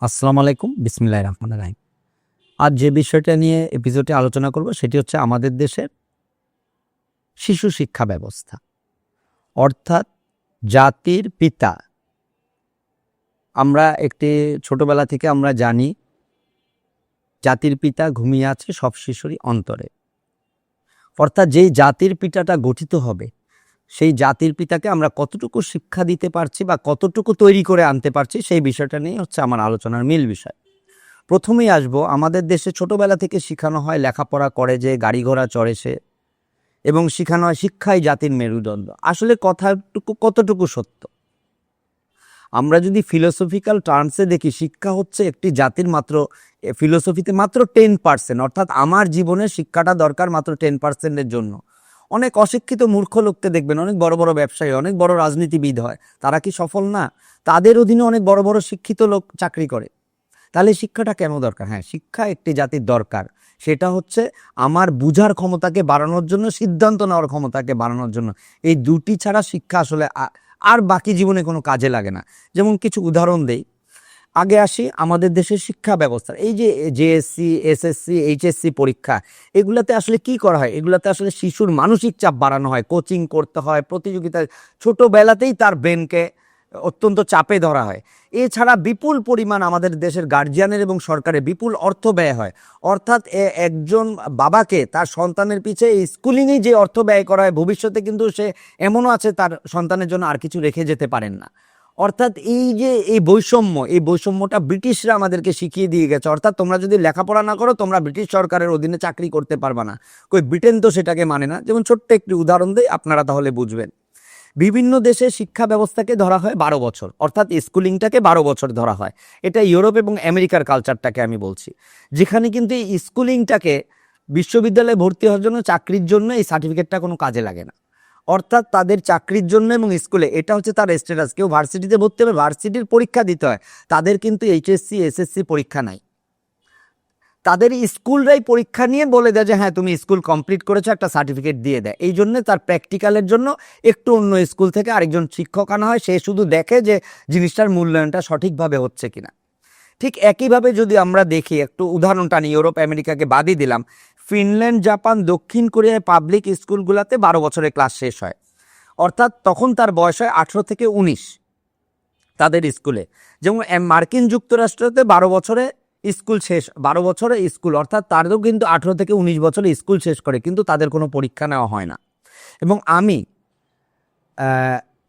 আসসালামু আলাইকুম বিসমিল্লাহ রহমান রাহিম। আজ যে বিষয়টা নিয়ে এপিসোডে আলোচনা করব সেটি হচ্ছে আমাদের দেশের শিশু শিক্ষা ব্যবস্থা। অর্থাৎ জাতির পিতা। আমরা একটি ছোটবেলা থেকে আমরা জানি, জাতির পিতা ঘুমিয়ে আছে সব শিশুরই অন্তরে। অর্থাৎ যেই জাতির পিতাটা গঠিত হবে সেই জাতির পিতাকে আমরা কতটুকু শিক্ষা দিতে পারছি বা কতটুকু তৈরি করে আনতে পারছি সেই বিষয়টা নিয়ে হচ্ছে আমার আলোচনার মিল বিষয়। প্রথমেই আসব, আমাদের দেশে ছোটবেলা থেকে শেখানো হয়, লেখাপড়া করে যে গাড়ি ঘোড়া চড়ে সে এবং শেখানো হয় শিক্ষাই জাতির মেরুদণ্ড। আসলে কথাটুকু কতটুকু সত্য? আমরা যদি ফিলোসফিক্যাল টার্মসে দেখি, শিক্ষা হচ্ছে একটি জাতির মাত্র ফিলোসফিতে মাত্র টেন পার্সেন্ট অর্থাৎ আমার জীবনে শিক্ষাটা দরকার মাত্র টেন পার্সেন্টের জন্য। অনেক অশিক্ষিত মূর্খ লোককে দেখবেন, অনেক বড় বড় ব্যবসায়ী, অনেক বড় রাজনীতিবিদ হয়। তারা কি সফল না? তাদের অধীনে অনেক বড় বড় শিক্ষিত লোক চাকরি করে। তাহলে শিক্ষাটা কেন দরকার? হ্যাঁ শিক্ষা একটি জাতির দরকার। সেটা হচ্ছে আমার বুঝার ক্ষমতাকে বাড়ানোর জন্য, সিদ্ধান্ত নেওয়ার ক্ষমতাকে বাড়ানোর জন্য। এই দুটি ছাড়া শিক্ষা আসলে আর বাকি জীবনে কোনো কাজে লাগে না। যেমন কিছু উদাহরণ দেই। আগে আসি আমাদের দেশের শিক্ষা ব্যবস্থা। এই যে জেএসসি এসএসসি এইচএসসি পরীক্ষা, এগুলাতে আসলে কি করা হয়? এগুলাতে আসলে শিশুর মানসিক চাপ বাড়ানো হয়, কোচিং করতে হয় প্রতিযোগিতা ছোটোবেলাতেই তার ব্রেনকে অত্যন্ত চাপে ধরা হয়। এছাড়া বিপুল পরিমাণ আমাদের দেশের গার্জিয়ানের এবং সরকারের বিপুল অর্থ ব্যয় হয়। অর্থাৎ একজন বাবাকে তার সন্তানের পিছে এই স্কুলিংয়ে যে অর্থ ব্যয় করা হয়, ভবিষ্যতে কিন্তু সে এমনও আছে, তার সন্তানের জন্য আর কিছু রেখে যেতে পারেন না। অর্থাৎ এই যে এই বৈষম্য, এই বৈষম্যটা ব্রিটিশরা আমাদেরকে শিখিয়ে দিয়ে গেছে। অর্থাৎ তোমরা যদি লেখাপড়া না করো, তোমরা ব্রিটিশ সরকারের অধীনে চাকরি করতে পারবে না। কই, ব্রিটেন তো সেটাকে মানে না। যেমন ছোট্ট একটি উদাহরণ দেই, আপনারা তাহলে বুঝবেন। বিভিন্ন দেশে শিক্ষা ব্যবস্থাকে ধরা হয় বারো বছর। অর্থাৎ স্কুলিংটাকে বারো বছর ধরা হয়। এটা ইউরোপ এবং আমেরিকার কালচারটাকে আমি বলছি। যেখানে কিন্তু এই স্কুলিংটাকে বিশ্ববিদ্যালয়ে ভর্তি হওয়ার জন্য চাকরির জন্য এই সার্টিফিকেটটা কোনো কাজে লাগে না। অর্থাৎ তাদের চাকরির জন্য এবং স্কুলে। এটা হচ্ছে তার স্ট্যাটাস কেউ ভার্সিটিতে ভর্তি হবে ভার্সিটির পরীক্ষা দিতে হয়। তাদের কিন্তু এইচএসসি এসএসসি পরীক্ষা নাই। তাদের স্কুলরাই পরীক্ষা নিয়ে বলে দেয় যে হ্যাঁ তুমি স্কুল কমপ্লিট করেছ, একটা সার্টিফিকেট দিয়ে দেয়। এই জন্য তার প্র্যাকটিক্যালের জন্য একটু অন্য স্কুল থেকে আরেকজন শিক্ষক আনা হয়। সে শুধু দেখে যে জিনিসটার মূল্যায়নটা সঠিকভাবে হচ্ছে কিনা। ঠিক একইভাবে যদি আমরা দেখি, একটু উদাহরণ টানি ইউরোপ, আমেরিকাকে বাদই দিলাম। ফিনল্যান্ড, জাপান, দক্ষিণ কোরিয়ায় পাবলিক স্কুলগুলোতে বারো বছরের ক্লাস শেষ হয়। অর্থাৎ তখন তার বয়স হয় আঠেরো থেকে উনিশ তাদের স্কুলে। যেমন মার্কিন যুক্তরাষ্ট্রতে বারো বছরে স্কুল শেষ, বারো বছরে স্কুল, অর্থাৎ তাদেরও কিন্তু আঠেরো থেকে উনিশ বছরে স্কুল শেষ করে, কিন্তু তাদের কোনো পরীক্ষা নেওয়া হয় না। এবং আমি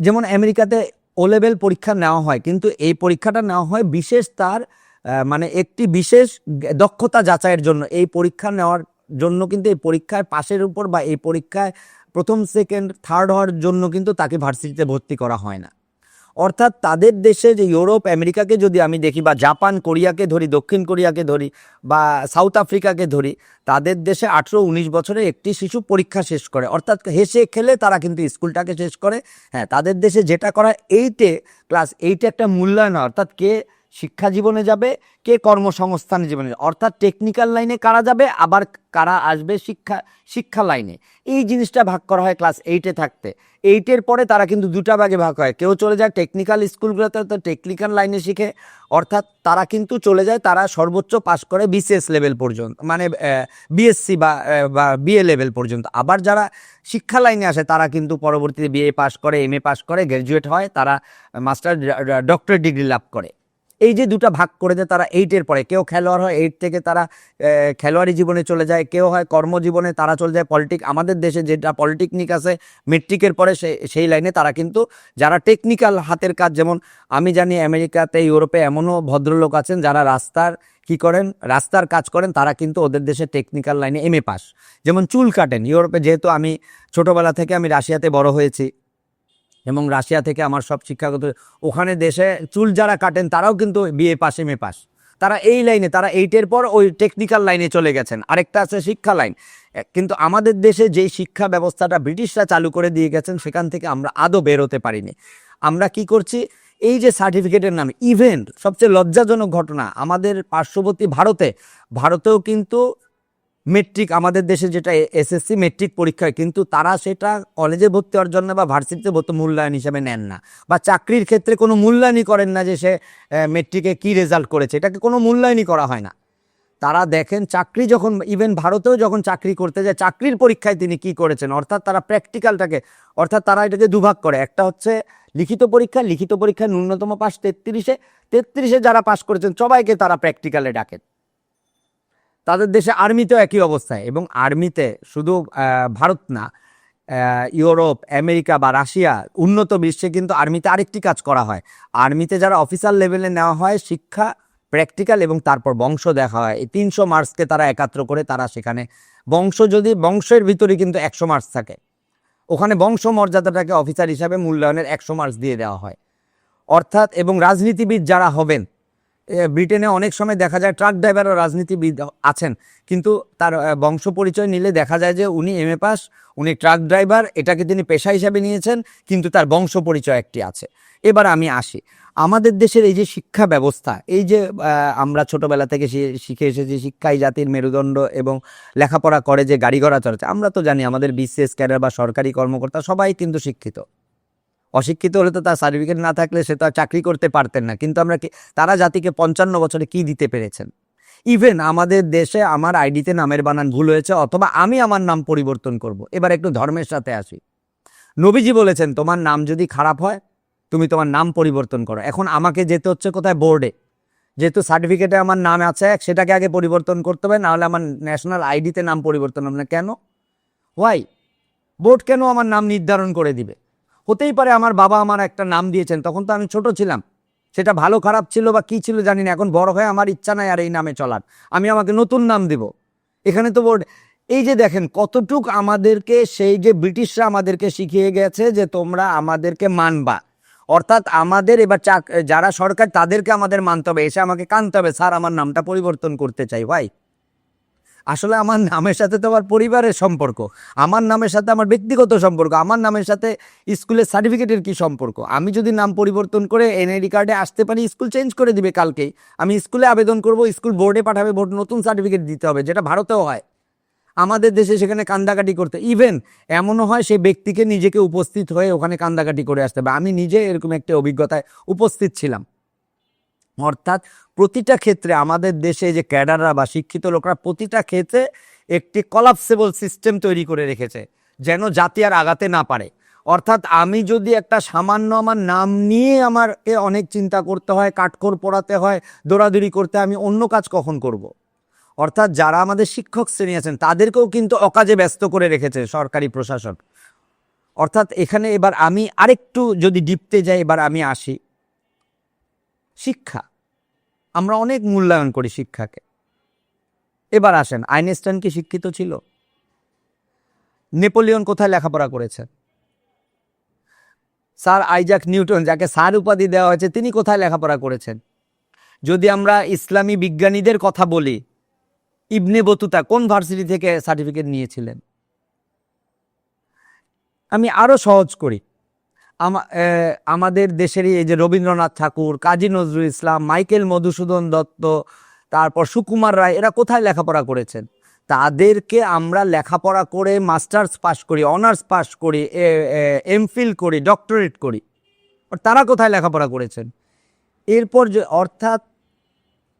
যেমন আমেরিকাতে ও লেভেল পরীক্ষা নেওয়া হয়, কিন্তু এই পরীক্ষাটা নেওয়া হয় বিশেষ তার মানে একটি বিশেষ দক্ষতা যাচাইয়ের জন্য। এই পরীক্ষা নেওয়ার জন্য কিন্তু এই পরীক্ষায় পাশের উপর বা এই পরীক্ষায় প্রথম সেকেন্ড থার্ড হওয়ার জন্য কিন্তু তাকে ভার্সিটিতে ভর্তি করা হয় না। অর্থাৎ তাদের দেশে যে ইউরোপ, আমেরিকাকে যদি আমি দেখি বা জাপান, কোরিয়াকে ধরি, দক্ষিণ কোরিয়াকে ধরি বা সাউথ আফ্রিকাকে ধরি, তাদের দেশে আঠেরো, উনিশ বছরে একটি শিশু পরীক্ষা শেষ করে। অর্থাৎ হেসে খেলে তারা কিন্তু স্কুলটাকে শেষ করে। হ্যাঁ তাদের দেশে যেটা করা এইটে ক্লাস এইটে একটা মূল্যায়ন অর্থাৎ কে শিক্ষা জীবনে যাবে কে কর্মসংস্থান জীবনে। অর্থাৎ টেকনিক্যাল লাইনে কারা যাবে, আবার কারা আসবে শিক্ষা শিক্ষা লাইনে এই জিনিসটা ভাগ করা হয় ক্লাস এইটে থাকতে। এইটের পরে তারা কিন্তু দুটা ভাগে ভাগ হয়। কেউ চলে যায় টেকনিক্যাল স্কুলগুলোতে তো টেকনিক্যাল লাইনে শিখে। অর্থাৎ তারা কিন্তু চলে যায়, তারা সর্বোচ্চ পাস করে বিসিএস লেভেল পর্যন্ত মানে বিএসসি বা বা বিএ লেভেল পর্যন্ত। আবার যারা শিক্ষা লাইনে আসে, তারা কিন্তু পরবর্তীতে বিএ পাস করে এম এ পাস করে গ্র্যাজুয়েট হয়, তারা মাস্টার ডক্টর ডিগ্রি লাভ করে। এই যে দুটো ভাগ করে দেয় তারা এইটের পরে, কেউ খেলোয়াড় হয় এইট থেকে তারা খেলোয়াড়ি জীবনে চলে যায়, কেউ হয় কর্মজীবনে তারা চলে যায় পলিটিক আমাদের দেশে যেটা পলিটেকনিক আছে মেট্রিকের পরে সেই লাইনে তারা কিন্তু, যারা টেকনিক্যাল হাতের কাজ, যেমন আমি জানি আমেরিকাতে, ইউরোপে এমনও ভদ্রলোক আছেন যারা রাস্তার কি করেন, রাস্তার কাজ করেন, তারা কিন্তু ওদের দেশে টেকনিক্যাল লাইনে এম এ পাস যেমন চুল কাটেন, ইউরোপে যেহেতু আমি ছোটোবেলা থেকে আমি রাশিয়াতে বড় হয়েছি এবং রাশিয়া থেকে আমার সব শিক্ষাগত, ওখানে দেশে চুল যারা কাটেন তারাও কিন্তু বিএ এম এ পাস তারা এই লাইনে, তারা এইটের পর ওই টেকনিক্যাল লাইনে চলে গেছেন। আরেকটা আছে শিক্ষা লাইন। কিন্তু আমাদের দেশে যেই শিক্ষা ব্যবস্থাটা ব্রিটিশরা চালু করে দিয়ে গেছেন, সেখান থেকে আমরা আদৌ বেরোতে পারিনি। আমরা কি করছি? এই যে সার্টিফিকেটের নাম ইভেন্ট সবচেয়ে লজ্জাজনক ঘটনা, আমাদের পার্শ্ববর্তী ভারতে, ভারতেও কিন্তু মেট্রিক, আমাদের দেশে যেটা এসএসসি মেট্রিক পরীক্ষা হয়, কিন্তু তারা সেটা কলেজে ভর্তি হওয়ার জন্য বা ভার্সিটিতে ভর্তি মূল্যায়ন হিসেবে নেন না বা চাকরির ক্ষেত্রে কোনো মূল্যায়নই করেন না যে সে মেট্রিকে কি রেজাল্ট করেছে, এটাকে কোনো মূল্যায়নই করা হয় না। তারা দেখেন চাকরি যখন ইভেন ভারতেও যখন চাকরি করতে যায়, চাকরির পরীক্ষায় তিনি কি করেছেন? অর্থাৎ তারা প্র্যাকটিক্যালটাকে অর্থাৎ তারা এটাকে দুভাগ করে। একটা হচ্ছে লিখিত পরীক্ষা, লিখিত পরীক্ষায় ন্যূনতম পাস তেত্রিশে তেত্রিশে যারা পাস করেছেন, সবাইকে তারা প্র্যাকটিক্যালে ডাকেন। তাদের দেশে আর্মিতেও একই অবস্থায় এবং আর্মিতে শুধু ভারত না ইউরোপ, আমেরিকা বা রাশিয়া, উন্নত বিশ্বে কিন্তু আর্মিতে আরেকটি কাজ করা হয়। আর্মিতে যারা অফিসার লেভেলে নেওয়া হয়, শিক্ষা, প্র্যাকটিক্যাল এবং তারপর বংশ দেখা হয়। এই তিনশো মার্কসকে তারা একাত্র করে তারা সেখানে বংশ যদি, বংশের ভিতরে কিন্তু একশো মার্কস থাকে। ওখানে বংশ মর্যাদাটাকে অফিসার হিসাবে মূল্যায়নের একশো মার্কস দিয়ে দেওয়া হয়। অর্থাৎ, এবং রাজনীতিবিদ যারা হবেন ব্রিটেনে অনেক সময় দেখা যায় ট্রাক ড্রাইভারও রাজনীতিবিদ আছেন। কিন্তু তার বংশ পরিচয় নিলে দেখা যায় যে উনি এম এ পাস, উনি ট্রাক ড্রাইভার, এটাকে তিনি পেশা হিসাবে নিয়েছেন, কিন্তু তার বংশ পরিচয় একটি আছে। এবার আমি আসি। আমাদের দেশের এই যে শিক্ষা ব্যবস্থা, এই যে আমরা ছোটবেলা থেকে শিখে এসেছি শিক্ষাই জাতির মেরুদণ্ড এবং লেখাপড়া করে যে গাড়ি ঘোড়া চড়াচ্ছে আমরা তো জানি আমাদের বিসিএস ক্যাডার বা সরকারি কর্মকর্তা সবাই কিন্তু শিক্ষিত। অশিক্ষিত হলে তো তার সার্টিফিকেট না থাকলে সে তো আর চাকরি করতে পারতেন না। কিন্তু আমরা তারা জাতিকে পঞ্চান্ন বছরে কি দিতে পেরেছেন? ইভেন আমাদের দেশে আমার আইডিতে নামের বানান ভুল হয়েছে, অথবা আমি আমার নাম পরিবর্তন করব। এবার একটু ধর্মের সাথে আসি। নবীজি বলেছেন, তোমার নাম যদি খারাপ হয়, তুমি তোমার নাম পরিবর্তন করো। এখন আমাকে যেতে হচ্ছে কোথায়? বোর্ডে। যেহেতু সার্টিফিকেটে আমার নাম আছে, সেটাকে আগে পরিবর্তন করতে হবে, নাহলে আমার ন্যাশনাল আইডিতে নাম পরিবর্তন হবে না। কেন? ওয়াই বোর্ড কেন আমার নাম নির্ধারণ করে দিবে? হতেই পারে আমার বাবা আমার একটা নাম দিয়েছেন, তখন তো আমি ছোট ছিলাম। সেটা ভালো খারাপ ছিল বা কি ছিল জানি না, এখন বড় হয়ে আমার ইচ্ছা নাই আর এই নামে চলার। আমি আমাকে নতুন নাম দেব। এখানে তো বোর্ড, এই যে দেখেন কতটুক আমাদেরকে, সেই যে ব্রিটিশরা আমাদেরকে শিখিয়ে গেছে যে তোমরা আমাদেরকে মানবা। অর্থাৎ আমাদের এবার চাক, যারা সরকার তাদেরকে আমাদের মানতে হবে, এসে আমাকে কানতে হবে, স্যার, আমার নামটা পরিবর্তন করতে চাই, ভাই। আসলে আমার নামের সাথে তো আমার পরিবারের সম্পর্ক। আমার নামের সাথে আমার ব্যক্তিগত সম্পর্ক। আমার নামের সাথে স্কুলের সার্টিফিকেটের কি সম্পর্ক? আমি যদি নাম পরিবর্তন করে এনআইডি কার্ডে আসতে পারি, স্কুল চেঞ্জ করে দিবে কালকেই। আমি স্কুলে আবেদন করব, স্কুল বোর্ডে পাঠাবে, বোর্ড নতুন সার্টিফিকেট দিতে হবে, যেটা ভারতেও হয়। আমাদের দেশে সেখানে কান্দাকাটি করতে ইভেন এমনও হয় সেই ব্যক্তিকে নিজেকে উপস্থিত হয়ে ওখানে কান্দাকাটি করে আসতে হবে। আমি নিজে এরকম একটা অভিজ্ঞতায় উপস্থিত ছিলাম। অর্থাৎ প্রতিটা ক্ষেত্রে আমাদের দেশে যে ক্যাডাররা বা শিক্ষিত লোকরা প্রতিটা ক্ষেত্রে একটি কলাপসেবল সিস্টেম তৈরি করে রেখেছে, যেন জাতি আর আগাতে না পারে। অর্থাৎ আমি যদি একটা সামান্য আমার নাম নিয়ে আমারকে অনেক চিন্তা করতে হয়, কাঠখোর পড়াতে হয়, দৌড়াদৌড়ি করতে আমি অন্য কাজ কখন করব। অর্থাৎ যারা আমাদের শিক্ষক শ্রেণি আছেন, তাদেরকেও কিন্তু অকাজে ব্যস্ত করে রেখেছে সরকারি প্রশাসন। অর্থাৎ এখানে এবার আমি আরেকটু যদি ডিপতে যাই, এবার আমি আসি। শিক্ষা। আমরা অনেক মূল্যায়ন করি শিক্ষাকে। এবার আসেন, আইনস্টাইন কি শিক্ষিত ছিল? নেপোলিয়ন কোথায় লেখাপড়া করেছেন? স্যার আইজাক নিউটন, যাকে স্যার উপাধি দেওয়া হয়েছে, তিনি কোথায় লেখাপড়া করেছেন? যদি আমরা ইসলামী বিজ্ঞানীদের কথা বলি, ইবনে বতুতা কোন ভার্সিটি থেকে সার্টিফিকেট নিয়েছিলেন? আমি আরও সহজ করি। আমাদের দেশেরই এই যে রবীন্দ্রনাথ ঠাকুর, কাজী নজরুল ইসলাম, মাইকেল মধুসূদন দত্ত, তারপর সুকুমার রায়, এরা কোথায় লেখাপড়া করেছেন? তাদেরকে আমরা লেখাপড়া করে মাস্টার্স পাস করি, অনার্স পাস করি এমফিল করি, ডক্টরেট করি। তারা কোথায় লেখাপড়া করেছেন? এরপর যে, অর্থাৎ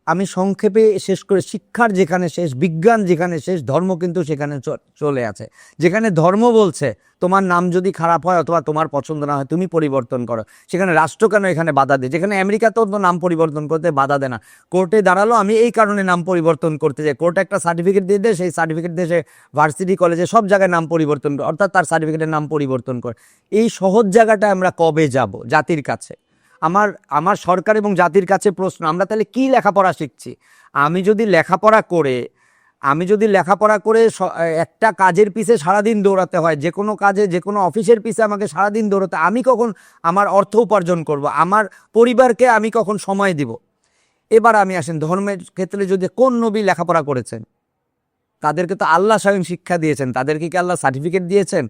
আমি সংক্ষেপে শেষ করে শিক্ষার যেখানে শেষ, বিজ্ঞান যেখানে শেষ, ধর্ম কিন্তু সেখানে চলে আছে। যেখানে ধর্ম বলছে, তোমার নাম যদি খারাপ হয় অথবা তোমার পছন্দ না হয়, তুমি পরিবর্তন করো। সেখানে রাষ্ট্র কেন এখানে বাধা দেয়? যেখানে আমেরিকাতেও তো নাম পরিবর্তন করতে বাধা দেয় না। কোর্টে দাঁড়াল, আমি এই কারণে নাম পরিবর্তন করতে চাই কোর্টে একটা সার্টিফিকেট দিয়ে দেয়, সেই সার্টিফিকেট দিয়ে সে ভার্সিটি, কলেজে সব জায়গায় নাম পরিবর্তন করে, অর্থাৎ তার সার্টিফিকেটের নাম পরিবর্তন করে। এই সহজ জায়গাটা আমরা কবে যাব? জাতির কাছে। আমার আমার সরকার এবং জাতির কাছে প্রশ্ন, আমরা তাহলে কি লেখাপড়া শিখছি? আমি যদি লেখাপড়া করে, আমি যদি লেখাপড়া করে একটা কাজের পিছে সারাদিন দৌড়াতে হয়, যে কোনো কাজে, যে কোনো অফিসের পিছে আমাকে সারাদিন দৌড়াতে, আমি কখন আমার অর্থ উপার্জন করব? আমার পরিবারকে আমি কখন সময় দিব? এবার আমি আসেন, ধর্মের ক্ষেত্রে যদি কোন নবী লেখাপড়া করেছেন? তাদেরকে তো আল্লাহ স্বয়ং শিক্ষা দিয়েছেন, তাদেরকে কি আল্লাহ সার্টিফিকেট দিয়েছেন?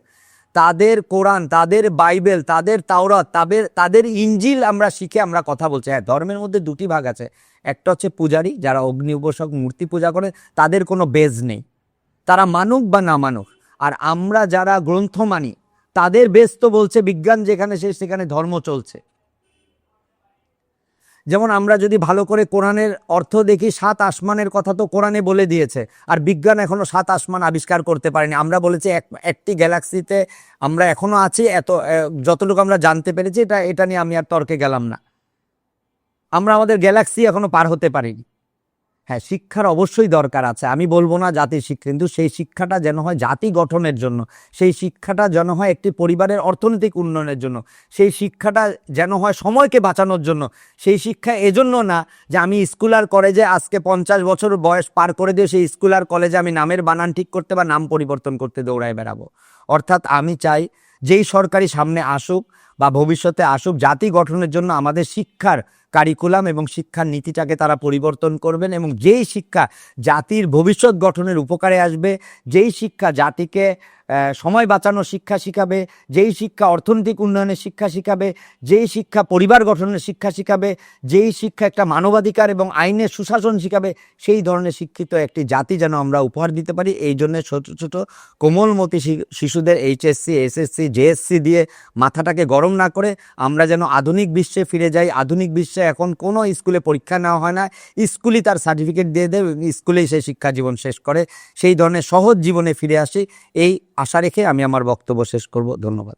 তাদের কোরআন, তাদের বাইবেল, তাদের তাওরাত, তাদের তাদের ইঞ্জিল আমরা শিখে আমরা কথা বলছি। হ্যাঁ ধর্মের মধ্যে দুটি ভাগ আছে। একটা হচ্ছে পূজারি, যারা অগ্নি উপাসক মূর্তি পূজা করে, তাদের কোনো বেজ নেই। তারা মানুক বা না মানুক। আর আমরা যারা গ্রন্থ মানি তাদের বেজ তো বলছে বিজ্ঞান যেখানে সে সেখানে ধর্ম চলছে। যেমন আমরা যদি ভালো করে কোরআনের অর্থ দেখি, সাত আসমানের কথা তো কোরআনে বলে দিয়েছে, আর বিজ্ঞান এখনও সাত আসমান আবিষ্কার করতে পারেনি। আমরা বলেছি এক, একটি গ্যালাক্সিতে আমরা এখনও আছি, এত যতটুকু আমরা জানতে পেরেছি, এটা এটা নিয়ে আমি আর তর্কে গেলাম না। আমরা আমাদের গ্যালাক্সি এখনও পার হতে পারিনি। হ্যাঁ শিক্ষার অবশ্যই দরকার আছে। আমি বলব না জাতির শিক্ষা, কিন্তু সেই শিক্ষাটা যেন হয় জাতি গঠনের জন্য, সেই শিক্ষাটা যেন হয় একটি পরিবারের অর্থনৈতিক উন্নয়নের জন্য, সেই শিক্ষাটা যেন হয় সময়কে বাঁচানোর জন্য, সেই শিক্ষা এজন্য না যে আমি স্কুল আর কলেজে আজকে পঞ্চাশ বছর বয়স পার করে দিয়ে সেই স্কুল আর কলেজে আমি নামের বানান ঠিক করতে বা নাম পরিবর্তন করতে দৌড়ায় বেড়াবো। অর্থাৎ আমি চাই যেই সরকারি সামনে আসুক বা ভবিষ্যতে আসুক, জাতি গঠনের জন্য আমাদের শিক্ষার কারিকুলাম এবং শিক্ষার নীতিটাকে তারা পরিবর্তন করবেন এবং যেই শিক্ষা জাতির ভবিষ্যৎ গঠনের উপকারে আসবে, যেই শিক্ষা জাতিকে সময় বাঁচানোর শিক্ষা শিখাবে, যেই শিক্ষা অর্থনৈতিক উন্নয়নের শিক্ষা শিখাবে, যেই শিক্ষা পরিবার গঠনের শিক্ষা শিখাবে, যেই শিক্ষা একটা মানবাধিকার এবং আইনের সুশাসন শিখাবে, সেই ধরনের শিক্ষিত একটি জাতি যেন আমরা উপহার দিতে পারি। এই জন্য ছোট ছোট, কোমলমতি শিশুদের এইচএসসি, এসএসসি, জেএসসি দিয়ে মাথাটাকে গরম না করে আমরা যেন আধুনিক বিশ্বে ফিরে যাই। আধুনিক বিশ্বে এখন কোনো স্কুলে পরীক্ষা নেওয়া হয় না। স্কুলই তার সার্টিফিকেট দিয়ে দেয় স্কুলেই সেই শিক্ষা জীবন শেষ করে। সেই ধরনের সহজ জীবনে ফিরে আসি। এই আশা রেখে আমি আমার বক্তব্য শেষ করব। ধন্যবাদ।